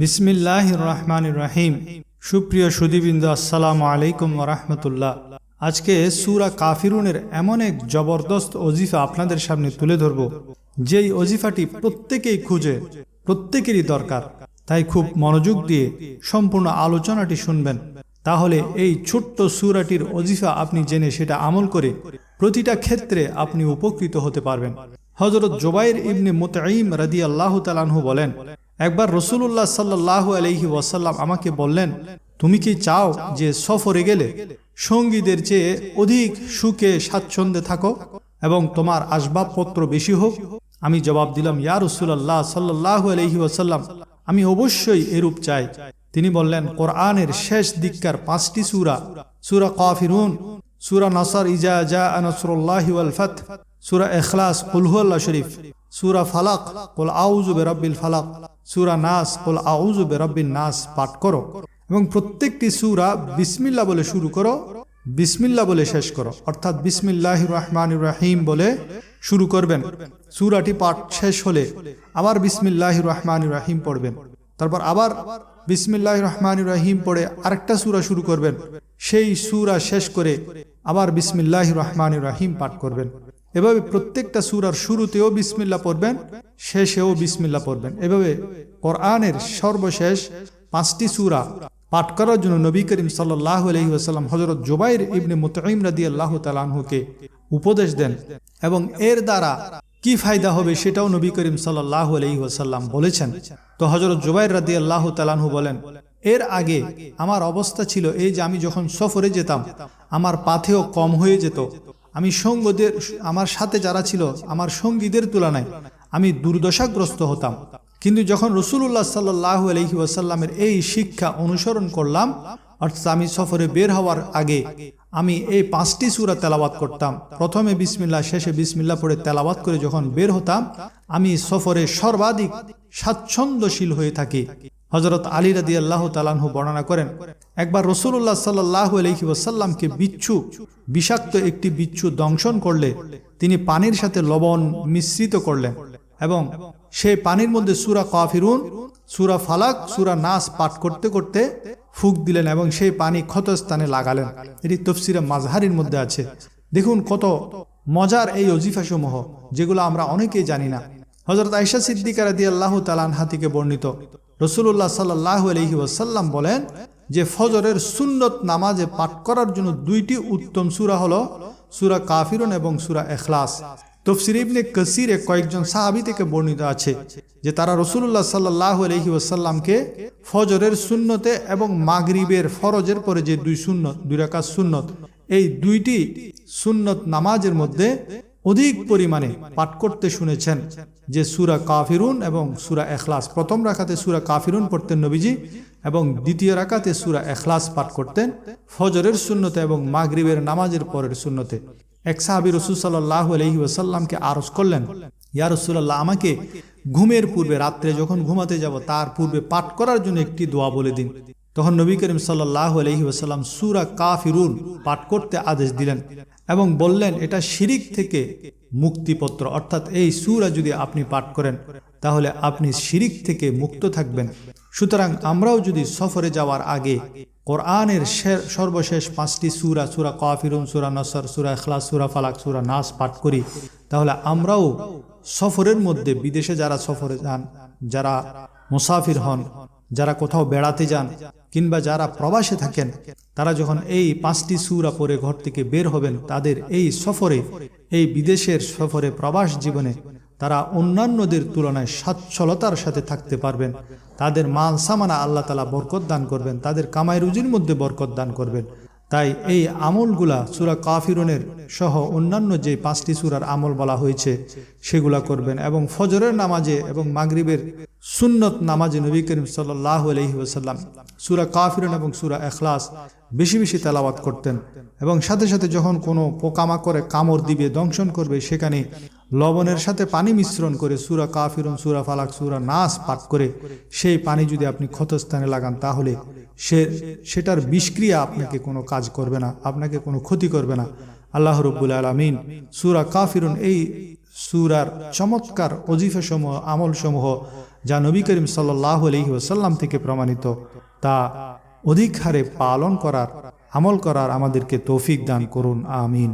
বিসমিল্লাহ রহমান রাহিম সুপ্রিয় সুদীবিন্দু, আসসালামু আলাইকুম রহমতুল্লাহ আজকে সুরা কাফিরুনের এমন এক জবরদস্ত অজিফা আপনাদের সামনে তুলে ধরব, যেই অজিফাটি প্রত্যেকেই খুঁজে, প্রত্যেকেরই দরকার। তাই খুব মনোযোগ দিয়ে সম্পূর্ণ আলোচনাটি শুনবেন। তাহলে এই ছোট্ট সুরাটির অজিফা আপনি জেনে সেটা আমল করে প্রতিটা ক্ষেত্রে আপনি উপকৃত হতে পারবেন। হজরত জোবাইর ইবনে মোতাইম রাদি আল্লাহ তালানহু বলেন একবার রসুল্লাহ সাল্লাহ আলহি ওয়াসাল্লাম আমাকে বললেন, তুমি কি চাও যে সফরে গেলে সঙ্গীদের চেয়ে অধিক সুখে স্বাচ্ছন্দ্যে থাকো এবং তোমার আসবাবপত্র বেশি হোক? আমি জবাব দিলাম, ইয়া রসুল্লাহ সাল্লাহ আলহি ওয়াসাল্লাম, আমি অবশ্যই এরূপ চাই। তিনি বললেন, কোরআনের শেষ দিককার পাঁচটি সুরা সুরা কাফিরুন, সুরা নাসার, ইজা জা আনসরুল্লাহ সুরা এখলাস কুলহুল্লাহ শরীফ, সুরা ফালাক, কুল আউজু বেরব্বিল ফালাক। সুরা নাস, কুল আউজু বেরব্বিন নাস পাঠ করো এবং প্রত্যেকটি সুরা বিসমিল্লা বলে শুরু করো বিসমিল্লা বলে শেষ করো। অর্থাৎ বিসমিল্লাহ রহমান রাহিম বলে শুরু করবেন। সুরাটি পাঠ শেষ হলে আবার বিসমিল্লাহ রহমান রাহিম পড়বেন। তারপর আবার বিসমিল্লাহ রহমান রাহিম পড়ে আরেকটা সুরা শুরু করবেন। সেই সুরা শেষ করে আবার বিসমিল্লাহ রহমান রাহিম পাঠ করবেন। এভাবে প্রত্যেকটা সুরার শুরুতেও বিসমিল্লা পড়বেন, শেষেও বিসমিল্লা পড়বেন। এভাবে কোরআনের সর্বশেষ পাঁচটি সুরা পাঠ করার জন্য নবী করিম সাল্লাহ আলহিহাসাল্লাম হজরত জোবাইর ইবনে মুতাইম রাদি আল্লাহ তালাহুকে উপদেশ দেন এবং এর দ্বারা কি ফায়দা হবে সেটাও নবী করিম সাল্লাহ আলহিহাসাল্লাম বলেছেন। তো হজরত জুবাইর রাদি আল্লাহ তালাহু বলেন, এর আগে আমার অবস্থা ছিল এই যে আমি যখন সফরে যেতাম, আমার পাথেও কম হয়ে যেত আমি সঙ্গদের, আমার সাথে যারা ছিল, আমার সঙ্গীদের তুলনায় আমি দুর্দশাগ্রস্ত হতাম। কিন্তু যখন রসুল্লাহ সাল্লাহ আলহি ওয়াসাল্লামের এই শিক্ষা অনুসরণ করলাম, অর্থাৎ আমি সফরে বের হওয়ার আগে আমি এই পাঁচটি সুরা তেলাবাত করতাম। প্রথমে বিসমিল্লা শেষে বিসমিল্লা পড়ে তেলাবাত করে যখন বের হতাম, আমি সফরে সর্বাধিক স্বাচ্ছন্দ্যশীল হয়ে থাকি। হজরত আলী রাদি আল্লাহ তালাহু বর্ণনা করেন, একবার রসুল্লাহ সাল্লাহ আলহি ওসাল্লামকে বিচ্ছু, বিষাক্ত একটি বিচ্ছু দংশন করলে তিনি পানির সাথে লবণ মিশ্রিত করলেন এবং সেই পানির মধ্যে সুরা কাফিরুন, সুরা ফালাক, সুরা নাস পাঠ করতে করতে ফুক দিলেন এবং সেই পানি ক্ষতস্থানে লাগালেন। এটি তফসিরে মাজহারির মধ্যে আছে। দেখুন কত মজার এই অজিফাসমূহ, যেগুলো আমরা অনেকেই জানি না। হজরত আইসা সিদ্দিকার রাদি আল্লাহ তালানহা থেকে বর্ণিত। রসুল্লাহ সাল্লাহ আলহি ওয়াসাল্লাম বলেন যে ফজরের সুন্নত নামাজে পাঠ করার জন্য দুইটি উত্তম সুরা হল সুরা কাফিরন এবং সুরা এখলাস তফসির ইবনে কসিরে কয়েকজন সাহাবি থেকে বর্ণিত আছে যে তারা রসুল্লাহ সাল্লাহ আলহি ওয়াসাল্লামকে ফজরের সুন্নতে এবং মাগরিবের ফরজের পরে যে দুই সুন্নত, দুই রাকাত সুন্নত, এই দুইটি সুন্নত নামাজের মধ্যে অধিক পরিমাণে পাঠ করতে শুনেছেন। যে সুরা কাফিরুন এবং সুরা এখলাস প্রথম রাখাতে সুরা কাফিরুন পড়তেন নবীজি এবং দ্বিতীয় রাখাতে সুরা এখলাস পাঠ করতেন ফজরের শূন্যতে এবং মাগরিবের নামাজের পরের শূন্যতে এক সাহাবি রসুল সাল্লাহ আলহি ওসাল্লামকে আরজ করলেন, ইয়া রসুল্লাহ আমাকে ঘুমের পূর্বে রাত্রে যখন ঘুমাতে যাব, তার পূর্বে পাঠ করার জন্য একটি দোয়া বলে দিন। তখন নবী করিম সাল্লাহ আলহি ওসাল্লাম সুরা কাফিরুন পাঠ করতে আদেশ দিলেন। এবং বললেন, এটা শিরিক থেকে মুক্তিপত্র। অর্থাৎ এই সুরা যদি আপনি পাঠ করেন, তাহলে আপনি শিরিক থেকে মুক্ত থাকবেন। সুতরাং আমরাও যদি সফরে যাওয়ার আগে কোরআনের সর্বশেষ পাঁচটি সুরা সুরা কাফিরুন, সুরা নসর, সুরা এখলাস সুরা ফালাক, সুরা নাস পাঠ করি, তাহলে আমরাও সফরের মধ্যে বিদেশে যারা সফরে যান, যারা মুসাফির হন যারা কোথাও বেড়াতে যান কিংবা যারা প্রবাসে থাকেন, তারা যখন এই পাঁচটি সুরা পরে ঘর থেকে বের হবেন, তাদের এই সফরে, এই বিদেশের সফরে প্রবাস জীবনে তারা অন্যান্যদের তুলনায় সচ্ছলতার সাথে থাকতে পারবেন। তাদের মাল, সামানা আল্লাহ তালা বরকত দান করবেন, তাদের কামাই রুজির মধ্যে বরকত দান করবেন। তাই এই আমলগুলা সুরা কাফিরনের সহ অন্যান্য যে পাঁচটি সুরার আমল বলা হয়েছে, সেগুলা করবেন এবং ফজরের নামাজে এবং মাগরিবের সুন্নত নামাজে নবী করিম সাল্লাহ আলহি ওসাল্লাম সুরা কাফিরন এবং সুরা এখলাস বেশি বেশি তেলাওয়াত করতেন এবং সাথে সাথে যখন কোনো পোকামাকড়ে কামড় দিবে, দংশন করবে, সেখানে লবণের সাথে পানি মিশ্রণ করে সুরা কাফিরন, সুরা ফালাক, সুরা নাস পাঠ করে সেই পানি যদি আপনি ক্ষতস্থানে লাগান, তাহলে সে, সেটার বিষক্রিয়া আপনাকে কোনো কাজ করবে না, আপনাকে কোনো ক্ষতি করবে না। আল্লাহ রব্বুল আলমিন সুরা কাফিরুন এই সুরার চমৎকার অজিফা আমলসমূহ আমল সমূহ যা নবী করিম সাল্লাহ আলহি ওসাল্লাম থেকে প্রমাণিত, তা অধিক হারে পালন করার, আমল করার আমাদেরকে তৌফিক দান করুন, আমিন।